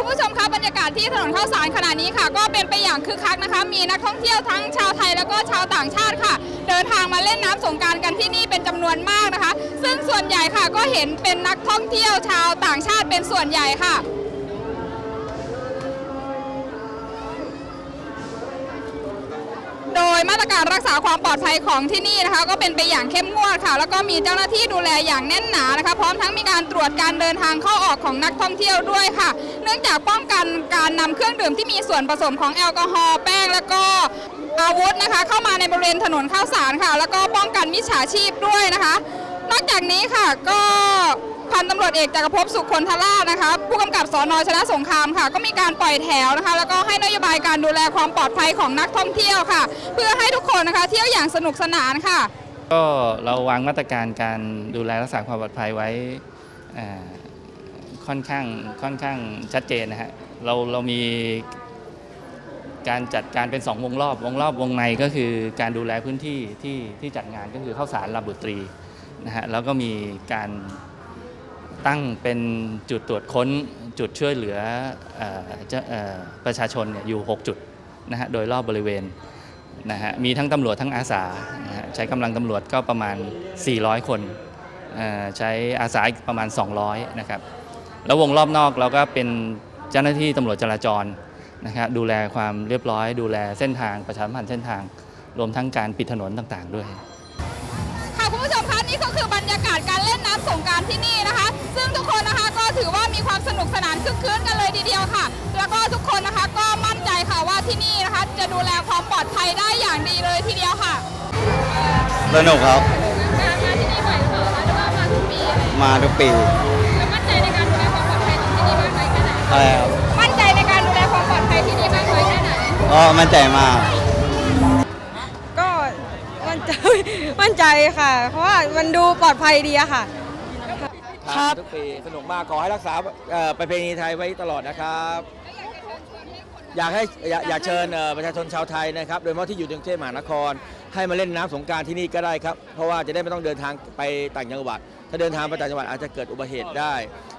คุณผู้ชมคะบรรยากาศที่ถนนข้าวสารขณะนี้ค่ะ ก็เป็นไปอย่างคึกคักนะคะ มีนักท่องเที่ยวทั้งชาวไทยแล้วก็ชาวต่างชาติค่ะ เดินทางมาเล่นน้ำสงการกันที่นี่เป็นจำนวนมากนะคะ ซึ่งส่วนใหญ่ค่ะก็เห็นเป็นนักท่องเที่ยวชาวต่างชาติเป็นส่วนใหญ่ค่ะ ยมาตรการรักษาความปลอดภัยของที่นี่นะคะ ก็เป็นไปอย่างเข้มงวดค่ะ แล้วก็มีเจ้าหน้าที่ดูแลอย่างแน่นหนานะคะ พร้อมทั้งมีการตรวจการเดินทางเข้าออกของนักท่องเที่ยวด้วยค่ะ เนื่องจากป้องกันการนำเครื่องดื่มที่มีส่วนผสมของแอลกอฮอล์แป้งแล้วก็อาวุธนะคะ เข้ามาในบริเวณถนนข้าวสารค่ะ แล้วก็ป้องกันมิจฉาชีพด้วยนะคะ นอกจากนี้ค่ะก็ พันตำรวจเอกจักรภพสุขคนทราชนะคะผู้กำกับสอนอชนะสงครามค่ะ ก็มีการปล่อยแถวนะคะ แล้วก็ให้นโยบายการดูแลความปลอดภัยของนักท่องเที่ยวค่ะ เพื่อให้ทุกคนนะคะเที่ยวอย่างสนุกสนานค่ะ ก็เราวางมาตรการการดูแลรักษาความปลอดภัยไว้ค่อนข้างค่อนข้างชัดเจนนะฮะเราเรามีการจัดการเป็น 2 วงรอบ วงรอบวงในก็คือการดูแลพื้นที่ที่ที่จัดงานก็คือข้าวสารลาบุตรีนะฮะแล้วก็มีการ ตั้งเป็นจุดตรวจค้นจุดช่วยเหลืออออประชาชนนยอยู่ 6 จุดนะฮะโดยรอบบริเวณนะฮะมีทั้งตำรวจทั้งอาสานะะใช้กำลังตำรวจก็ประมาณ 400 คนใช้อาสาประมาณ 200 นะครับ แล้ววงรอบนอกเราก็เป็นเจ้าหน้าที่ตำรวจจราจรนะครับดูแลความเรียบร้อย ดูแลเส้นทางประชาสัมพันธ์เส้นทาง รวมทั้งการปิดถนนต่างๆด้วย ค่ะคุณผู้ชมคะนี่ก็คือบรรยากาศการเล่นน้ำสงการที่นี่นะคะ นุกสนานคึกคืนกันเลยทีเดียวค่ะ แล้วก็ทุกคนนะคะก็มั่นใจค่ะว่าที่นี่นะคะจะดูแลความปลอดภัยได้อย่างดีเลยทีเดียวค่ะสนุกครับมาที่นี่บ่อยหรือเปล่าคะหรือว่ามาทุกปีเลยมาทุกปีแล้วมั่นใจในการดูแลความปลอดภัยของที่นี่มากน้อยแค่ไหนอะไรครับมั่นใจในการดูแลความปลอดภัยที่นี่มากน้อยแค่ไหนก็มั่นใจมากก็มั่นใจมั่นใจค่ะ เพราะว่ามันดูปลอดภัยดีอะค่ะ ครับทุกปีสนุกมากขอให้รักษาประเพณีไทยไว้ตลอดนะครับ อยากให้อยากเชิญประชาชนชาวไทยนะครับ โดยเฉพาะที่อยู่ในกรุงเทพมหานคร ให้มาเล่นน้ำสงการที่นี่ก็ได้ครับ เพราะว่าจะได้ไม่ต้องเดินทางไปต่างจังหวัด ถ้าเดินทางไปต่างจังหวัดอาจจะเกิดอุบัติเหตุได้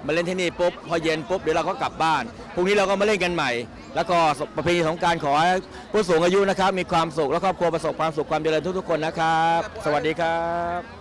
มาเล่นที่นี่ปุ๊บพอเย็นปุ๊บเดี๋ยวเราก็กลับบ้านพรุ่งนี้เราก็มาเล่นกันใหม่ แล้วก็ประเพณีสงการขอให้ผู้สูงอายุนะครับ มีความสุขและครอบครัวประสบความสุขความเจริญทุกๆคนนะครับ สวัสดีครับ